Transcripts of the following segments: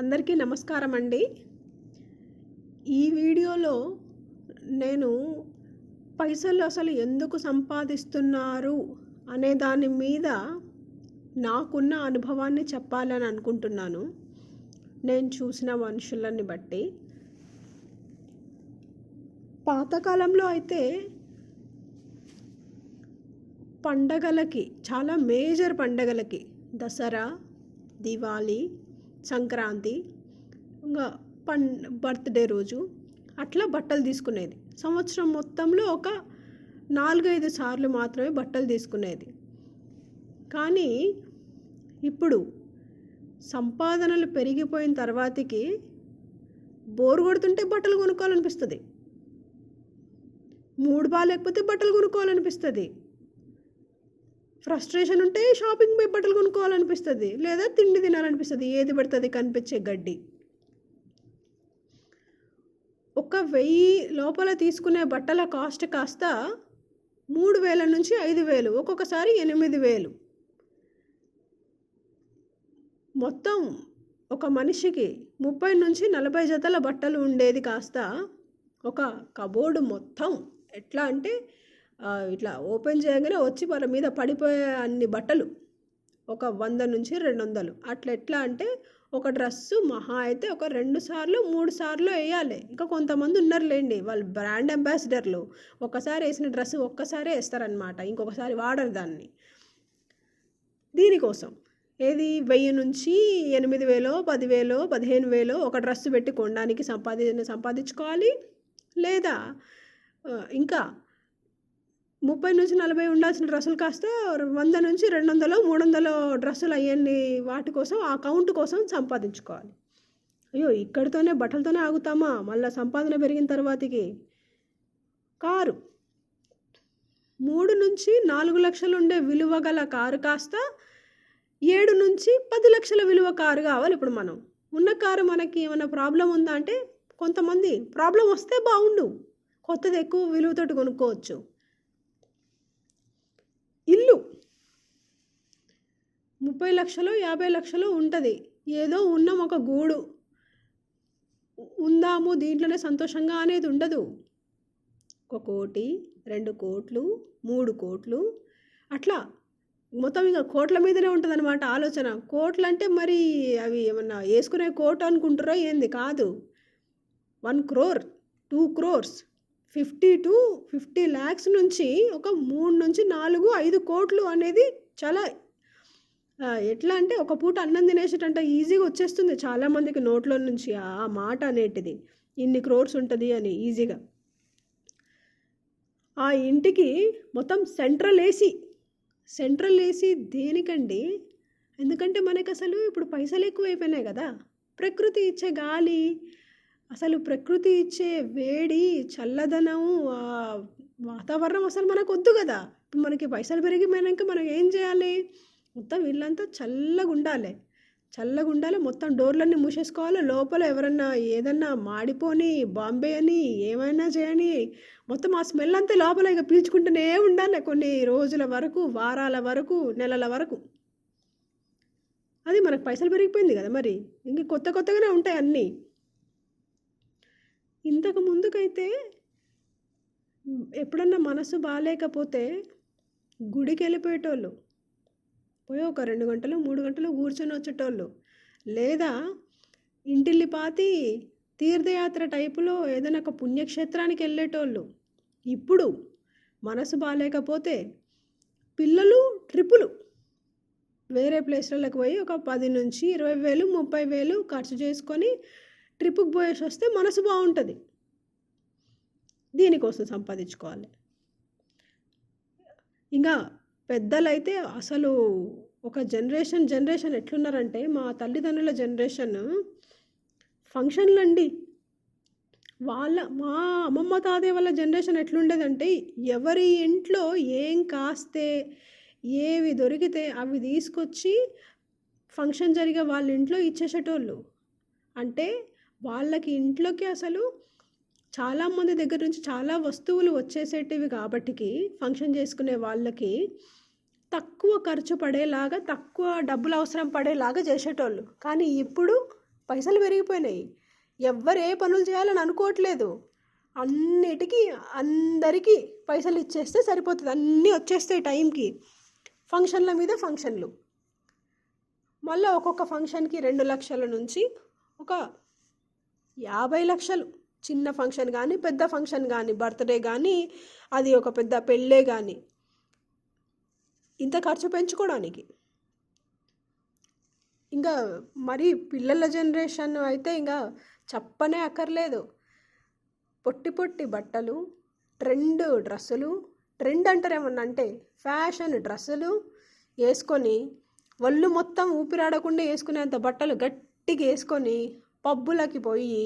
అందరికీ నమస్కారం అండి. ఈ వీడియోలో నేను పైసలు అసలు ఎందుకు సంపాదిస్తున్నారు అనే దాని మీద నాకున్న అనుభవాన్ని చెప్పాలని అనుకుంటున్నాను. నేను చూసిన మనుషులని బట్టి. పాతకాలంలో అయితే పండగలకి చాలా మేజర్ పండగలకి దసరా దివాళీ సంక్రాంతి ఇంకా పన్ బర్త్డే రోజు అట్లా బట్టలు తీసుకునేది. సంవత్సరం మొత్తంలో ఒక నాలుగైదు సార్లు మాత్రమే బట్టలు తీసుకునేది. కానీ ఇప్పుడు సంపాదనలు పెరిగిపోయిన తర్వాతకి బోరు కొడుతుంటే బట్టలు కొనుక్కోవాలనిపిస్తుంది. మూడు బాగాలేకపోతే బట్టలు కొనుక్కోవాలనిపిస్తుంది. ఫ్రస్ట్రేషన్ ఉంటే షాపింగ్ పోయి బట్టలు కొనుక్కోవాలనిపిస్తుంది లేదా తిండి తినాలనిపిస్తుంది ఏది పడుతుంది కనిపించే గడ్డి. ఒక వెయ్యి లోపల తీసుకునే బట్టల కాస్ట్ కాస్త మూడు వేల నుంచి ఐదు వేలు ఒక్కొక్కసారి ఎనిమిది వేలు. మొత్తం ఒక మనిషికి ముప్పై నుంచి నలభై జతల బట్టలు ఉండేది కాస్త ఒక కబోర్డు మొత్తం. ఎట్లా అంటే ఇట్లా ఓపెన్ చేయగానే వచ్చి మన మీద పడిపోయే అన్ని బట్టలు. ఒక వంద నుంచి రెండు వందలు. అట్లా ఎట్లా అంటే ఒక డ్రెస్సు మహా అయితే ఒక రెండు సార్లు మూడు సార్లు వేయాలి. ఇంకా కొంతమంది ఉన్నారులేండి వాళ్ళు బ్రాండ్ అంబాసిడర్లు. ఒకసారి వేసిన డ్రెస్ ఒక్కసారే వేస్తారనమాట ఇంకొకసారి వాడరు దాన్ని. దీనికోసం. ఏది? వెయ్యి నుంచి ఎనిమిది వేలో పదివేలో పదిహేను వేలో ఒక డ్రెస్ పెట్టి కొనడానికి సంపాది సంపాదించుకోవాలి. లేదా ఇంకా ముప్పై నుంచి నలభై ఉండాల్సిన డ్రెస్సులు కాస్త వంద నుంచి రెండు వందలు మూడు వందలు డ్రెస్సులు అయ్యన్ని వాటి కోసం ఆ కౌంట్ కోసం సంపాదించుకోవాలి. అయ్యో ఇక్కడితోనే బట్టలతోనే ఆగుతామా? మళ్ళీ సంపాదన పెరిగిన తర్వాతకి. కారు. మూడు నుంచి నాలుగు లక్షలు ఉండే విలువ గల కారు కాస్త ఏడు నుంచి పది లక్షల విలువ కారు కావాలి ఇప్పుడు మనం. ఉన్న కారు మనకి ఏమైనా ప్రాబ్లం ఉందా అంటే కొంతమంది ప్రాబ్లం వస్తే బాగుండు. కొత్తది ఎక్కువ విలువతోటి కొనుక్కోవచ్చు. ఇల్లు. ముప్పై లక్షలు యాభై లక్షలు ఉంటుంది. ఏదో ఉన్నాం ఒక గూడు. ఉందాము దీంట్లోనే సంతోషంగా అనేది ఉండదు. ఒక కోటి రెండు కోట్లు మూడు కోట్లు. అట్లా మొత్తం ఇంకా కోట్ల మీదనే ఉంటుంది అనమాట ఆలోచన. కోట్లు అంటే మరి అవి ఏమన్నా వేసుకునే కోట్ అనుకుంటారో ఏంది? కాదు. One crore two crores. Fifty to fifty lakhs నుంచి ఒక మూడు నుంచి నాలుగు ఐదు కోట్లు అనేది చాలా ఎట్లా అంటే ఒక పూట అన్నం తినేసేటంట ఈజీగా వచ్చేస్తుంది చాలామందికి నోట్లో నుంచి. ఆ మాట అనేటిది ఇన్ని క్రోర్స్ ఉంటుంది అని ఈజీగా. ఆ ఇంటికి మొత్తం సెంట్రల్ ఏసీ సెంట్రల్ ఏసీ దేనికండి? ఎందుకంటే మనకి అసలు ఇప్పుడు పైసలు ఎక్కువైపోయినాయి కదా. ప్రకృతి ఇచ్చే గాలి అసలు ప్రకృతి ఇచ్చే వేడి చల్లదనం వాతావరణం అసలు మనకు వద్దు కదా. ఇప్పుడు మనకి పైసలు పెరిగిపోయినాక మనం ఏం చేయాలి? మొత్తం ఇల్లంతా చల్లగా ఉండాలి చల్లగా ఉండాలి మొత్తం డోర్లన్నీ మూసేసుకోవాలి. లోపల ఎవరన్నా ఏదన్నా మాడిపోని బాంబే అని ఏమైనా చేయని మొత్తం ఆ స్మెల్ అంతా లోపల ఇక పీల్చుకుంటూనే ఉండాలి కొన్ని రోజుల వరకు వారాల వరకు నెలల వరకు. అది మనకు పైసలు పెరిగిపోయింది కదా మరి. ఇంక కొత్త కొత్తగానే ఉంటాయి అన్నీ. ఇంతకు ముందుకైతే ఎప్పుడన్నా మనసు బాగాలేకపోతే గుడికి వెళ్ళిపోయేటోళ్ళు పోయి ఒక రెండు గంటలు మూడు గంటలు కూర్చొని వచ్చేటోళ్ళు. లేదా ఇంటిల్లిపాతి తీర్థయాత్ర టైపులో ఏదైనా ఒక పుణ్యక్షేత్రానికి వెళ్ళేటోళ్ళు. ఇప్పుడు మనసు బాగాలేకపోతే పిల్లలు ట్రిప్పులు వేరే ప్లేస్లకు పోయి ఒక పది నుంచి ఇరవై వేలు ముప్పై వేలు ఖర్చు చేసుకొని ట్రిప్పుకి పోయేసి వస్తే మనసు బాగుంటుంది. దీనికోసం సంపాదించుకోవాలి. ఇంకా పెద్దలైతే అసలు ఒక జనరేషన్ జనరేషన్ ఎట్లున్నారంటే మా తల్లిదండ్రుల జనరేషన్ ఫంక్షన్లు అండి వాళ్ళ మా అమ్మమ్మ తాతయ్య వాళ్ళ జనరేషన్ ఎట్లుండేదంటే ఎవరి ఇంట్లో ఏం కాస్తే ఏవి దొరికితే అవి తీసుకొచ్చి ఫంక్షన్ జరిగే వాళ్ళ ఇంట్లో ఇచ్చేసేటోళ్ళు. అంటే వాళ్ళకి ఇంట్లోకి అసలు చాలామంది దగ్గర నుంచి చాలా వస్తువులు వచ్చేసేటివి కాబట్టికి ఫంక్షన్ చేసుకునే వాళ్ళకి తక్కువ ఖర్చు పడేలాగా తక్కువ డబ్బులు అవసరం పడేలాగా చేసేటోళ్ళు. కానీ ఇప్పుడు పైసలు పెరిగిపోయినాయి. ఎవ్వరు ఏ పనులు చేయాలని అనుకోవట్లేదు. అన్నిటికీ అందరికీ పైసలు ఇచ్చేస్తే సరిపోతుంది. అన్నీ వచ్చేస్తాయి టైంకి. ఫంక్షన్ల మీద ఫంక్షన్లు. మళ్ళీ ఒక్కొక్క ఫంక్షన్కి రెండు లక్షల నుంచి ఒక యాభై లక్షలు. చిన్న ఫంక్షన్ కానీ పెద్ద ఫంక్షన్ కానీ బర్త్డే కానీ అది ఒక పెద్ద పెళ్ళే కానీ ఇంత ఖర్చు పెంచుకోవడానికి. ఇంకా మరి పిల్లల జనరేషన్ అయితే ఇంకా చెప్పనే అక్కర్లేదు. పొట్టి పొట్టి బట్టలు ట్రెండ్ డ్రెస్సులు ట్రెండ్ అంటారేమన్నా అంటే ఫ్యాషన్ డ్రెస్సులు వేసుకొని ఒళ్ళు మొత్తం ఊపిరాడకుండా వేసుకునేంత బట్టలు గట్టిగా వేసుకొని పబ్బులకి పోయి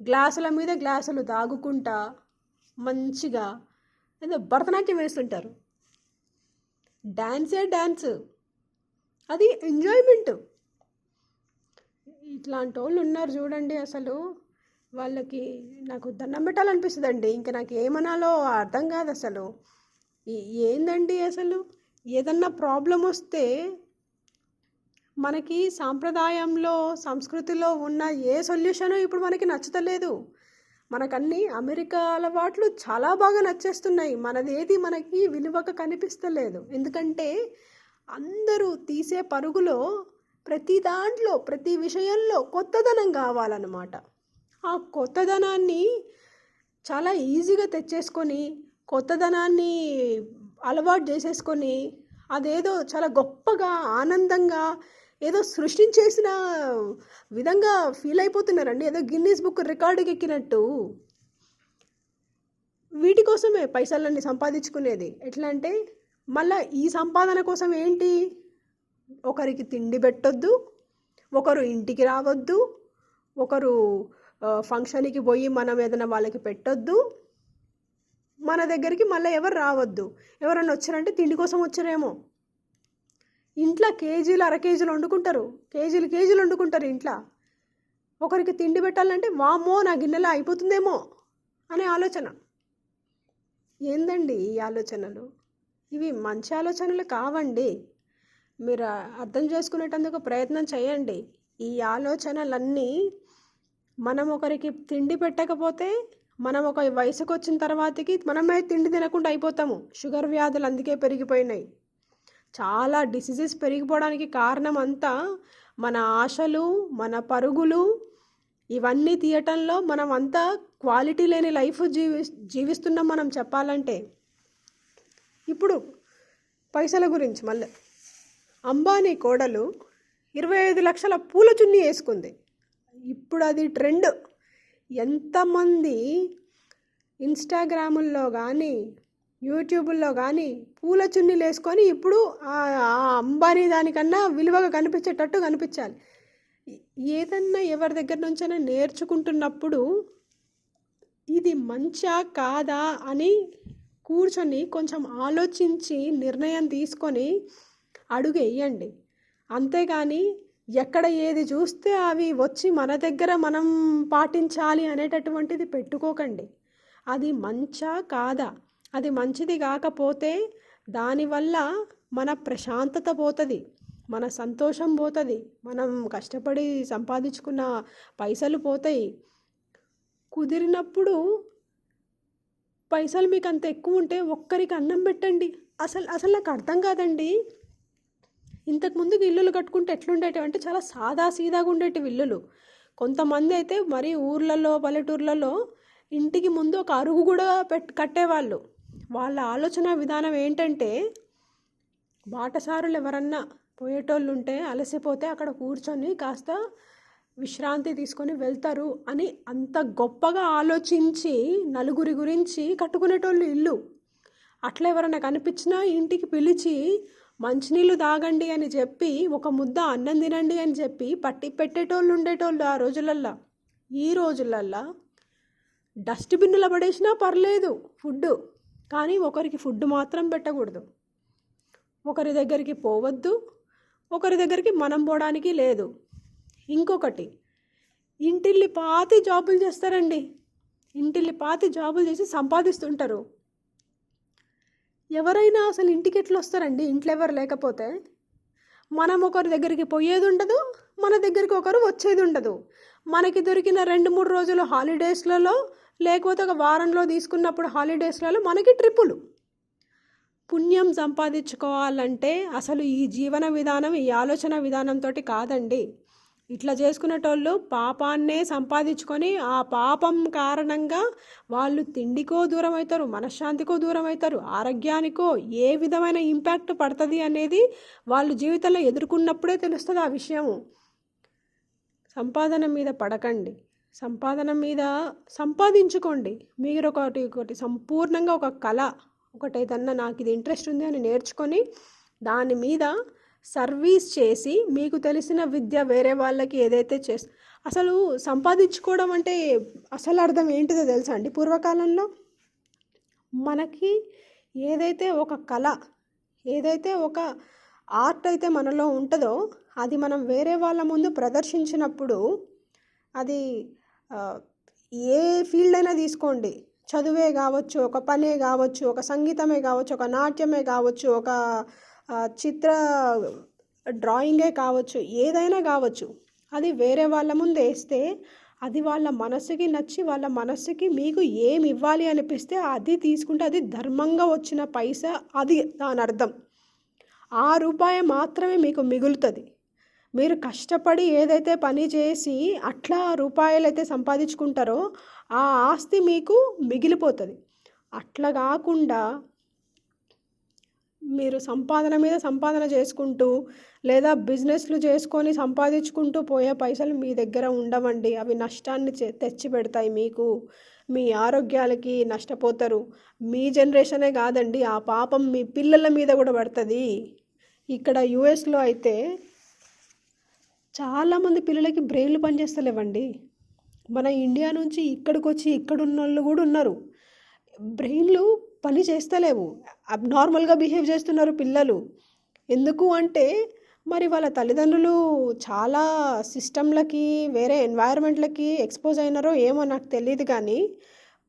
గ్లాసుల మీద గ్లాసులు తాగుకుంటా మంచిగా ఏదో భరతనాట్యం వేస్తుంటారు. డ్యాన్సే డ్యాన్స్ అది ఎంజాయ్మెంట్. ఇట్లాంటి వాళ్ళు ఉన్నారు చూడండి అసలు. వాళ్ళకి నాకు దండం పెట్టాలనిపిస్తుందండి. ఇంకా నాకు ఏమనాలో అర్థం కాదు అసలు ఏందండి అసలు? ఏదన్నా ప్రాబ్లం వస్తే మనకి సాంప్రదాయంలో సంస్కృతిలో ఉన్న ఏ సొల్యూషను ఇప్పుడు మనకి నచ్చుతలేదు. మనకన్నీ అమెరికా అలవాట్లు చాలా బాగా నచ్చేస్తున్నాయి. మనది ఏది మనకి విలువగా కనిపిస్తలేదు. ఎందుకంటే అందరూ తీసే పరుగులో ప్రతి దాంట్లో ప్రతి విషయంలో కొత్తదనం కావాలన్నమాట. ఆ కొత్తదనాన్ని చాలా ఈజీగా తెచ్చేసుకొని కొత్తదనాన్ని అలవాటు చేసేసుకొని అదేదో చాలా గొప్పగా ఆనందంగా ఏదో సృష్టించేసిన విధంగా ఫీల్ అయిపోతున్నారండి. ఏదో గిన్నీస్ బుక్ రికార్డుకి ఎక్కినట్టు. వీటి కోసమే పైసలన్నీ సంపాదించుకునేది. ఎట్లా అంటే మళ్ళా ఈ సంపాదన కోసం ఏంటి? ఒకరికి తిండి పెట్టొద్దు ఒకరు ఇంటికి రావద్దు ఒకరు ఫంక్షన్కి పోయి మనం ఏదైనా వాళ్ళకి పెట్టొద్దు. మన దగ్గరికి మళ్ళీ ఎవరు రావద్దు. ఎవరన్నా వచ్చారంటే తిండి కోసం వచ్చారేమో. ఇంట్లో కేజీలు అర కేజీలు వండుకుంటారు. కేజీలు కేజీలు వండుకుంటారు ఇంట్లో. ఒకరికి తిండి పెట్టాలంటే వామ్మో నా గిన్నెలో అయిపోతుందేమో అనే ఆలోచన. ఏందండి ఈ ఆలోచనలు? ఇవి మంచి ఆలోచనలు కావండి. మీరు అర్థం చేసుకునేటందుకు ప్రయత్నం చేయండి. ఈ ఆలోచనలన్నీ మనం ఒకరికి తిండి పెట్టకపోతే మనం ఒక వయసుకు వచ్చిన తర్వాతకి మనమే తిండి తినకుండా అయిపోతాము. షుగర్ వ్యాధులు అందుకే పెరిగిపోయినాయి. చాలా డిసీజెస్ పెరిగిపోవడానికి కారణం అంతా మన ఆశలు మన పరుగులు ఇవన్నీ తీయటంలో మనం అంతా క్వాలిటీ లేని లైఫ్ జీవి జీవిస్తున్నాం మనం చెప్పాలంటే. ఇప్పుడు పైసల గురించి మళ్ళీ. అంబానీ కోడలు ఇరవై ఐదు లక్షల పూల చున్నీ వేసుకుంది. ఇప్పుడు అది ట్రెండ్ ఎంతమంది ఇన్స్టాగ్రాముల్లో కానీ యూట్యూబ్లో కానీ పూల చున్నీలు వేసుకొని ఇప్పుడు ఆ ఆ అంబానీ దానికన్నా విలువగా కనిపించేటట్టు కనిపించాలి. ఏదన్నా ఎవరి దగ్గర నుంచైనా నేర్చుకుంటున్నప్పుడు ఇది మంచా కాదా అని కూర్చొని కొంచెం ఆలోచించి నిర్ణయం తీసుకొని అడుగు వేయండి అంతేగాని ఎక్కడ ఏది చూస్తే అవి వచ్చి మన దగ్గర మనం పాటించాలి అనేటటువంటిది పెట్టుకోకండి. అది మంచా కాదా? అది మంచిది కాకపోతే దానివల్ల మన ప్రశాంతత పోతుంది మన సంతోషం పోతుంది మనం కష్టపడి సంపాదించుకున్న పైసలు పోతాయి. కుదిరినప్పుడు పైసలు మీకు అంత ఎక్కువ ఉంటే ఒక్కరికి అన్నం పెట్టండి. అసలు అసలు నాకు అర్థం కాదండి. ఇంతకుముందు ఇల్లులు కట్టుకుంటే ఎట్లుండేటివి అంటే చాలా సాదా సీదాగా ఉండేటివి ఇల్లులు. కొంతమంది అయితే మరి ఊర్లలో పల్లెటూర్లలో ఇంటికి ముందు ఒక అరుగు కూడా పెట్ కట్టేవాళ్ళు. వాళ్ళ ఆలోచన విధానం ఏంటంటే బాటసారులు ఎవరన్నా పోయేటోళ్ళు ఉంటే అలసిపోతే అక్కడ కూర్చొని కాస్త విశ్రాంతి తీసుకొని వెళ్తారు అని అంత గొప్పగా ఆలోచించి నలుగురి గురించి కట్టుకునేటోళ్ళు ఇల్లు. అట్లా ఎవరైనా కనిపించినా ఇంటికి పిలిచి మంచినీళ్ళు తాగండి అని చెప్పి ఒక ముద్ద అన్నం తినండి అని చెప్పి పట్టి పెట్టేటోళ్ళు ఉండేటోళ్ళు ఆ రోజులల్లో. ఈ రోజులల్లో డస్ట్బిన్లో పడేసినా పర్లేదు ఫుడ్ కానీ ఒకరికి ఫుడ్ మాత్రం పెట్టకూడదు. ఒకరి దగ్గరికి పోవద్దు. ఒకరి దగ్గరికి మనం పోవడానికి లేదు. ఇంకొకటి ఇంటిల్లి పాతి జాబులు చేస్తారండి. ఇంటిల్లి పాతి జాబులు చేసి సంపాదిస్తుంటారు. ఎవరైనా అసలు ఇంటికి ఎట్లా వస్తారండి? ఇంట్లో ఎవరు లేకపోతే? మనం ఒకరి దగ్గరికి పోయేది ఉండదు మన దగ్గరికి ఒకరు వచ్చేది ఉండదు. మనకి దొరికిన రెండు మూడు రోజులు హాలిడేస్లలో లేకపోతే ఒక వారంలో తీసుకున్నప్పుడు హాలిడేస్లలో మనకి ట్రిప్పులు. పుణ్యం సంపాదించుకోవాలంటే అసలు ఈ జీవన విధానం ఈ ఆలోచన విధానంతో కాదండి. ఇట్లా చేసుకునేటోళ్ళు పాపాన్నే సంపాదించుకొని ఆ పాపం కారణంగా వాళ్ళు తిండికో దూరం అవుతారు మనశ్శాంతికో దూరం అవుతారు ఆరోగ్యానికో ఏ విధమైన ఇంపాక్ట్ పడుతుంది అనేది వాళ్ళు జీవితంలో ఎదుర్కొన్నప్పుడే తెలుస్తుంది ఆ విషయము. సంపాదన మీద పడకండి. సంపాదన మీద సంపాదించుకోండి. మీరు ఒకటి ఒకటి సంపూర్ణంగా ఒక కళ ఒకటి ఏదన్నా నాకు ఇది ఇంట్రెస్ట్ ఉంది అని నేర్చుకొని దాని మీద సర్వీస్ చేసి మీకు తెలిసిన విద్య వేరే వాళ్ళకి ఏదైతే చేస్ అసలు సంపాదించుకోవడం అంటే అసలు అర్థం ఏంటిదో తెలుసా అండి? పూర్వకాలంలో మనకి ఏదైతే ఒక కళ ఏదైతే ఒక ఆర్ట్ అయితే మనలో ఉంటుందో అది మనం వేరే వాళ్ళ ముందు ప్రదర్శించినప్పుడు అది ఏ ఫీల్డ్ అయినా తీసుకోండి. చదువే కావచ్చు ఒక పనే కావచ్చు ఒక సంగీతమే కావచ్చు ఒక నాట్యమే కావచ్చు ఒక చిత్ర డ్రాయింగే కావచ్చు ఏదైనా కావచ్చు. అది వేరే వాళ్ళ ముందు వేస్తే అది వాళ్ళ మనసుకి నచ్చి వాళ్ళ మనసుకి మీకు ఏమి ఇవ్వాలి అనిపిస్తే అది తీసుకుంటే అది ధర్మంగా వచ్చిన పైసా అది దాని అర్థం. ఆ రూపాయి మాత్రమే మీకు మిగులుతుంది. మీరు కష్టపడి ఏదైతే పని చేసి అట్లా రూపాయలు అయితే సంపాదించుకుంటారో ఆ ఆస్తి మీకు మిగిలిపోతుంది. అట్లా కాకుండా మీరు సంపాదన మీద సంపాదన చేసుకుంటూ లేదా బిజినెస్లు చేసుకొని సంపాదించుకుంటూ పోయే పైసలు మీ దగ్గర ఉండవండి. అవి నష్టాన్ని తెచ్చి పెడతాయి మీకు. మీ ఆరోగ్యాలకి నష్టపోతారు. మీ జనరేషనే కాదండి. ఆ పాపం మీ పిల్లల మీద కూడా పడుతుంది. ఇక్కడ యుఎస్లో అయితే చాలామంది పిల్లలకి బ్రెయిన్లు పనిచేస్తలేవండి. మన ఇండియా నుంచి ఇక్కడికి వచ్చి ఇక్కడ ఉన్న వాళ్ళు కూడా ఉన్నారు. బ్రెయిన్లు పని చేస్తలేవు. అబ్నార్మల్గా బిహేవ్ చేస్తున్నారు పిల్లలు. ఎందుకు అంటే మరి వాళ్ళ తల్లిదండ్రులు చాలా సిస్టంలకి వేరే ఎన్వైర్మెంట్లకి ఎక్స్పోజ్ అయినారో ఏమో నాకు తెలియదు కానీ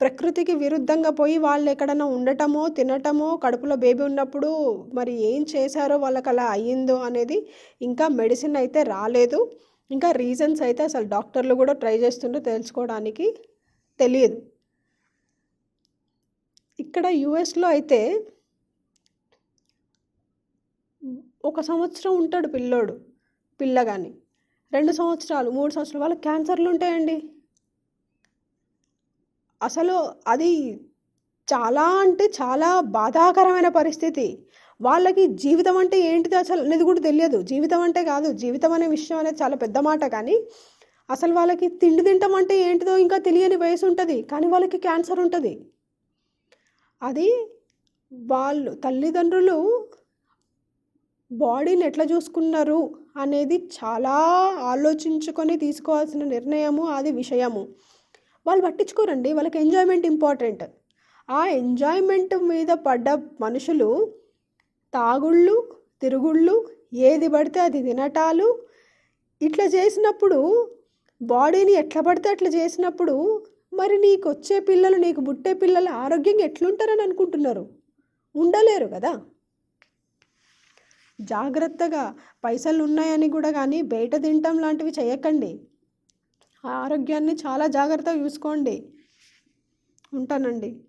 ప్రకృతికి విరుద్ధంగా పోయి వాళ్ళు ఎక్కడన్నా ఉండటమో తినటమో కడుపులో బేబీ ఉన్నప్పుడు మరి ఏం చేశారో వాళ్ళకి అలా అయ్యిందో అనేది ఇంకా మెడిసిన్ అయితే రాలేదు. ఇంకా రీజన్స్ అయితే అసలు డాక్టర్లు కూడా ట్రై చేస్తుంటే తెలుసుకోవడానికి తెలియదు. ఇక్కడ యుఎస్లో అయితే ఒక సంవత్సరం ఉంటాడు పిల్లోడు పిల్ల కానీ రెండు సంవత్సరాలు మూడు సంవత్సరాలు వాళ్ళకి క్యాన్సర్లు ఉంటాయండి. అసలు అది చాలా అంటే చాలా బాధాకరమైన పరిస్థితి. వాళ్ళకి జీవితం అంటే ఏంటిది అసలు అనేది కూడా తెలియదు. జీవితం అంటే కాదు. జీవితం అనే విషయం అనేది చాలా పెద్ద మాట కానీ అసలు వాళ్ళకి తిండి తింటాం అంటే ఏంటిదో ఇంకా తెలియని వయసు ఉంటుంది. కానీ వాళ్ళకి క్యాన్సర్ ఉంటుంది. అది వాళ్ళు తల్లిదండ్రులు బాడీని ఎట్లా చూసుకున్నారు అనేది చాలా ఆలోచించుకొని తీసుకోవాల్సిన నిర్ణయము అది విషయము. వాళ్ళు పట్టించుకోరండి. వాళ్ళకి ఎంజాయ్మెంట్ ఇంపార్టెంట్ ఆ ఎంజాయ్మెంట్ మీద పడ్డ మనుషులు తాగుళ్ళు తిరుగుళ్ళు ఏది పడితే అది తినటాలు. ఇట్లా చేసినప్పుడు బాడీని ఎట్లా పడితే అట్లా చేసినప్పుడు మరి నీకు వచ్చే పిల్లలు నీకు పుట్టే పిల్లలు ఆరోగ్యంగా ఎట్లుంటారని అనుకుంటున్నారు? ఉండలేరు కదా? జాగ్రత్తగా పైసలు ఉన్నాయని కూడా కానీ బయట తినటం లాంటివి చేయకండి. ఆరోగ్యాన్ని చాలా జాగ్రత్తగా చూసుకోండి. ఉంటానండి.